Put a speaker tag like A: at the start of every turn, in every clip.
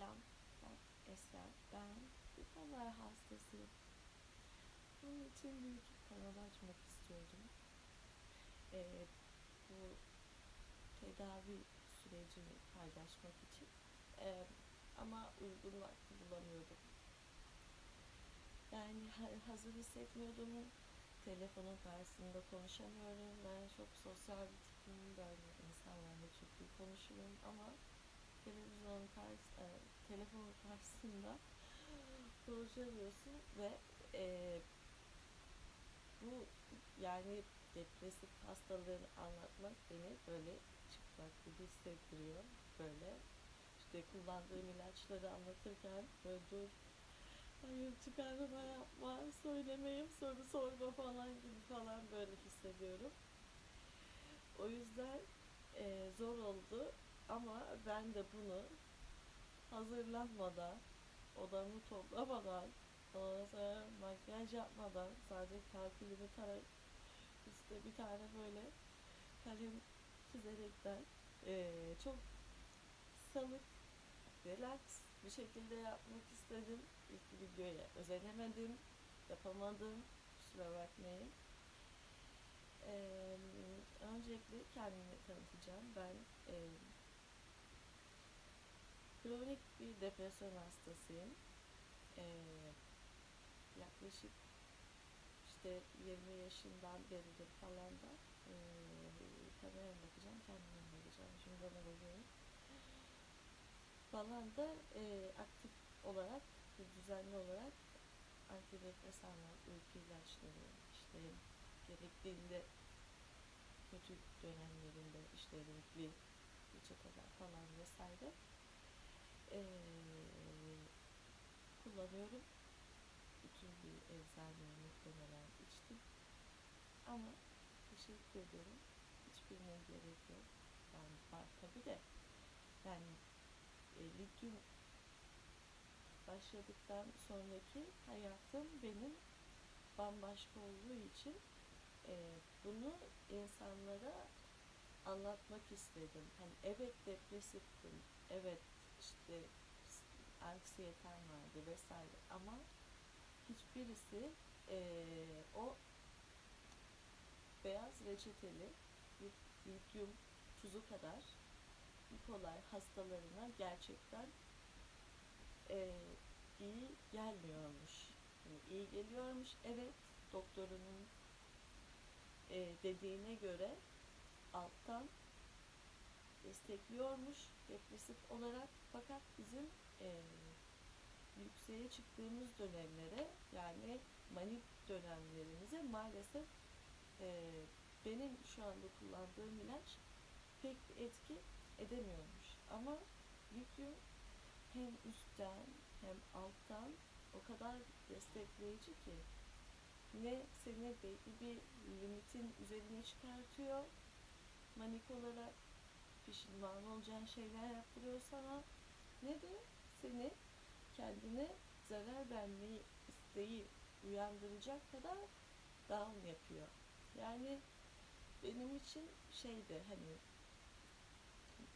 A: Selam, ben Esra. Ben bipolar hastasıyım. Bunun için bir YouTube açmak istiyordum. Ee, bu tedavi sürecini paylaşmak için. Ee, ama uygun vakti bulamıyordum. Yani ha- hazır hissetmiyordum. Telefonun karşısında konuşamıyorum. Ben çok sosyal bir tipim. Böyle insanlarla çok iyi konuşurum ama televizyon karşı, e, telefonun karşısında konuşamıyorsun ve e, bu yani depresif hastalığını anlatmak beni böyle çıplak gibi hissettiriyor. Böyle işte kullandığım ilaçları anlatırken böyle dur hayır çıkarma yapma söylemeyeyim soru sorma falan gibi falan böyle hissediyorum. O yüzden e, zor oldu ama ben de bunu hazırlanmadan, odamı toplamadan, sonra makyaj yapmadan sadece kalkülümü tarayıp üstte bir tane böyle kalem çizerekten eee, çok salık, relax bir şekilde yapmak istedim. İlk videoya özenemedim, yapamadım, kusura bakmayın. Eee, öncelikle kendimi tanıtacağım. Ben eee, kronik bir depresyon hastasıyım. Eee, yaklaşık işte 20 yaşından beridir falan da eee kameraya bakacağım, kendime bakacağım. Şimdi bana bakıyorum. Falan da eee, aktif olarak, düzenli olarak antidepresanlar, uyku ilaçları, işte gerektiğinde kötü dönemlerinde işte renkli reçeteler falan vesaire eee, kullanıyorum. Bütün bir eczaneye muhtemelen içtim. Ama teşekkür ederim. Hiçbirine gerek yok. Yani var tabii de yani e, lityum başladıktan sonraki hayatım benim bambaşka olduğu için e, bunu insanlara anlatmak istedim. Hani evet depresiftim, evet işte anksiyetem vardı vesaire ama hiçbirisi eee, o beyaz reçeteli lit- lityum tuzu kadar bipolar hastalarına gerçekten eee, iyi gelmiyormuş. Hani iyi geliyormuş. Evet doktorunun eee, dediğine göre alttan destekliyormuş depresif olarak fakat bizim eee, yükseğe çıktığımız dönemlere yani manik dönemlerimize maalesef eee, benim şu anda kullandığım ilaç pek etki edemiyormuş. Ama lityum hem üstten hem alttan o kadar destekleyici ki ne seni belli bir limitin üzerine çıkartıyor manik olarak pişman olacağın şeyler yaptırıyor sana ne de seni kendine zarar vermeyi isteği uyandıracak kadar down yapıyor. Yani benim için şeydi hani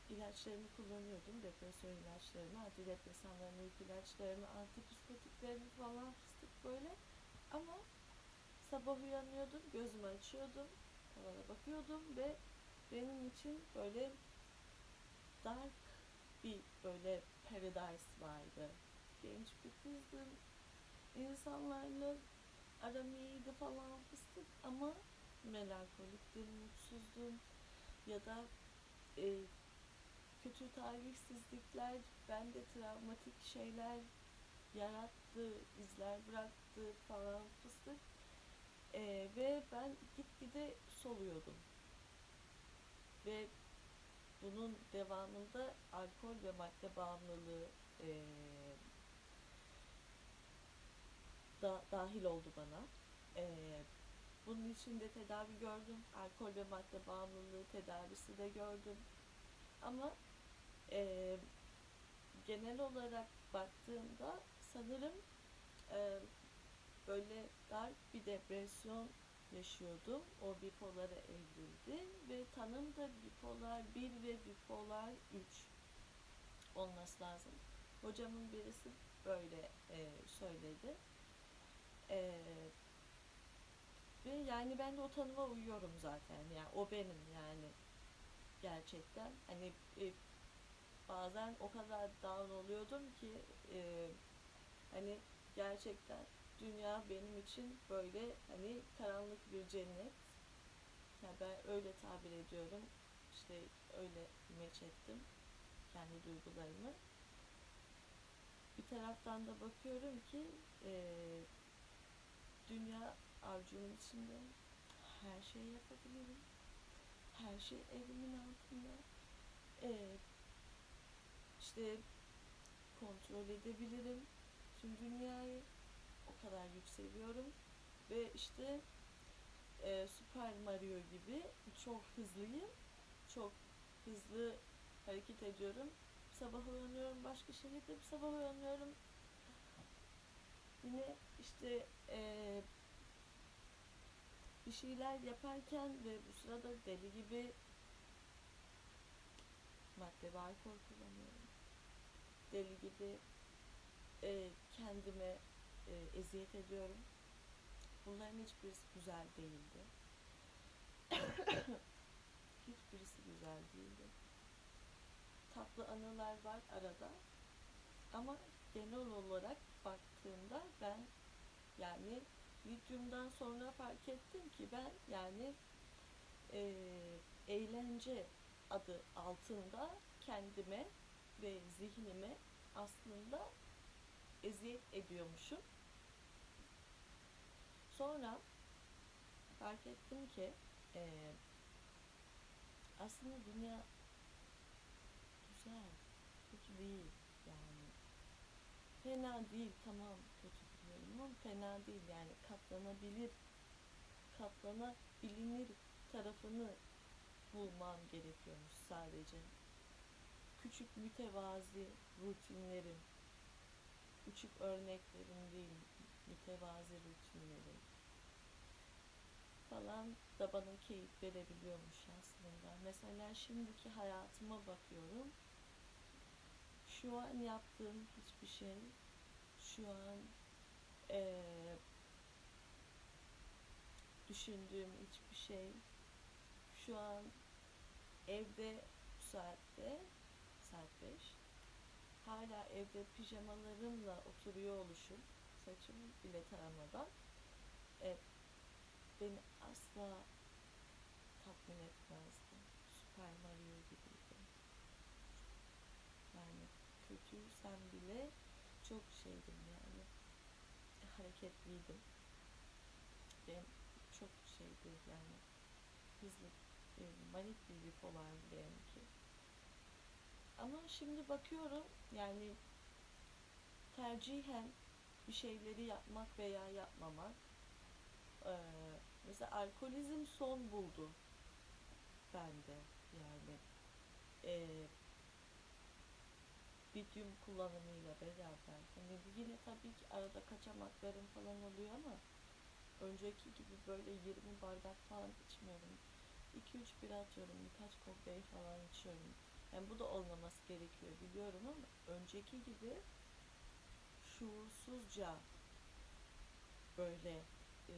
A: ilaçlarımı kullanıyordum. Depresyon ilaçlarımı, antidepresanlarını, uyku ilaçlarımı, antipsikotiklerimi falan fıstık böyle. Ama sabah uyanıyordum, gözümü açıyordum, tavana bakıyordum ve benim için böyle dark bir böyle paradise vardı. Genç bir kızdım. İnsanlarla aram iyiydi falan fıstık ama melankoliktim, mutsuzdum ya da e, kötü talihsizlikler bende travmatik şeyler yarattı, izler bıraktı falan fıstık. E, ve ben gitgide soluyordum. Ve bunun devamında alkol ve madde bağımlılığı e, da dahil oldu bana. E, bunun için de tedavi gördüm. Alkol ve madde bağımlılığı tedavisi de gördüm. Ama e, genel olarak baktığımda sanırım e, böyle dark bir depresyon yaşıyordum. O bipolara evrildi ve tanım da bipolar 1 ve bipolar 3 olması lazım. hocamın birisi böyle e, söyledi. E, ve yani ben de o tanıma uyuyorum zaten. Yani o benim yani gerçekten. Hani e, bazen o kadar down oluyordum ki e, hani gerçekten dünya benim için böyle hani karanlık bir cennet. Yani ben öyle tabir ediyorum. İşte öyle meç ettim kendi duygularımı. Bir taraftan da bakıyorum ki e, dünya avcumun içinde her şeyi yapabilirim. Her şey elimin altında. E, işte kontrol edebilirim tüm dünyayı. O kadar yükseliyorum. Ve işte e, Super Mario gibi çok hızlıyım. Çok hızlı hareket ediyorum. Sabah uyanıyorum başka şehirde, sabah uyanıyorum. Yine işte e, bir şeyler yaparken ve bu sırada deli gibi madde ve kullanıyorum. Deli gibi e, kendime e, eziyet ediyorum. Bunların hiçbirisi güzel değildi. hiçbirisi güzel değildi. Tatlı anılar var arada. Ama genel olarak baktığımda ben yani lityumdan sonra fark ettim ki ben yani e, eğlence adı altında kendime ve zihnime aslında eziyet ediyormuşum. Sonra fark ettim ki e, aslında dünya güzel, kötü değil yani. Fena değil tamam kötü biliyorum ama fena değil yani katlanabilir, katlanabilir tarafını bulmam gerekiyormuş sadece. Küçük mütevazi rutinlerim, küçük örneklerim değil, mütevazi rutinlerim falan da bana keyif verebiliyormuş aslında. Mesela şimdiki hayatıma bakıyorum. Şu an yaptığım hiçbir şey, şu an ee, düşündüğüm hiçbir şey, şu an evde bu saatte, saat 5, hala evde pijamalarımla oturuyor oluşum, saçımı bile taramadan, e, beni asla tatmin etmezdi. Super Mario gibiydim. Yani kötüysem bile çok şeydim yani. Hareketliydim. Benim çok şeydi yani. Hızlı, e, manik bir bipolardı benimki. Ama şimdi bakıyorum yani tercihen bir şeyleri yapmak veya yapmamak ee, mesela alkolizm son buldu bende yani e, lityum kullanımıyla beraber. Hani yine tabii ki arada kaçamaklarım falan oluyor ama önceki gibi böyle 20 bardak falan içmiyorum. 2-3 bira atıyorum birkaç kokteyl falan içiyorum yani bu da olmaması gerekiyor biliyorum ama önceki gibi şuursuzca böyle e,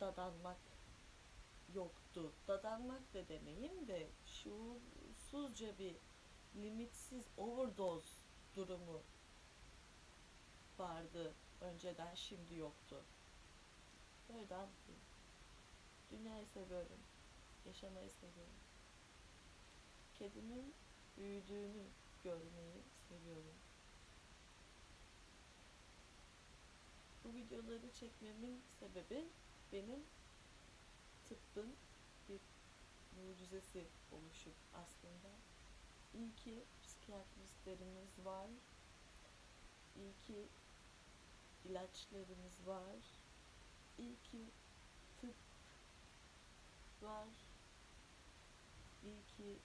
A: dadanmak yoktu. Dadanmak da demeyeyim de şuursuzca bir limitsiz overdose durumu vardı önceden şimdi yoktu. Böyle mutluyum. Dünyayı seviyorum. Yaşamayı seviyorum. Kedimin büyüdüğünü görmeyi seviyorum. Bu videoları çekmemin sebebi benim tıbbın bir mucizesi oluşup aslında. İyi ki psikiyatristlerimiz var. İyi ki ilaçlarımız var. İyi ki tıp var. İyi ki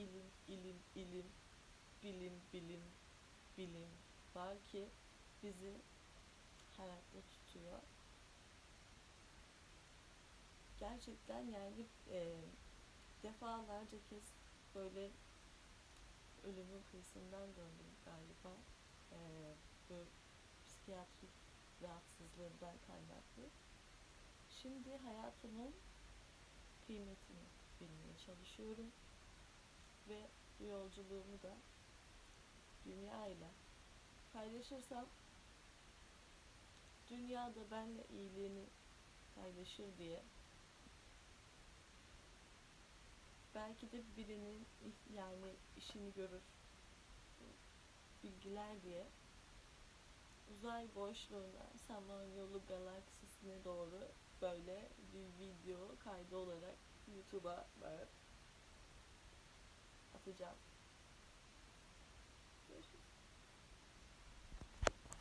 A: ilim, ilim, ilim, bilim, bilim, bilim var ki bizi hayatta tutuyor. Gerçekten yani e, defalarca kez böyle ölümün kıyısından döndüm galiba. Ee, bu psikiyatrik rahatsızlığımdan kaynaklı. Şimdi hayatımın kıymetini bilmeye çalışıyorum. Ve bu yolculuğumu da dünyayla paylaşırsam dünya da benle iyiliğini paylaşır diye belki de birinin yani işini görür bilgiler diye uzay boşluğuna Samanyolu galaksisine doğru böyle bir video kaydı olarak YouTube'a Good job.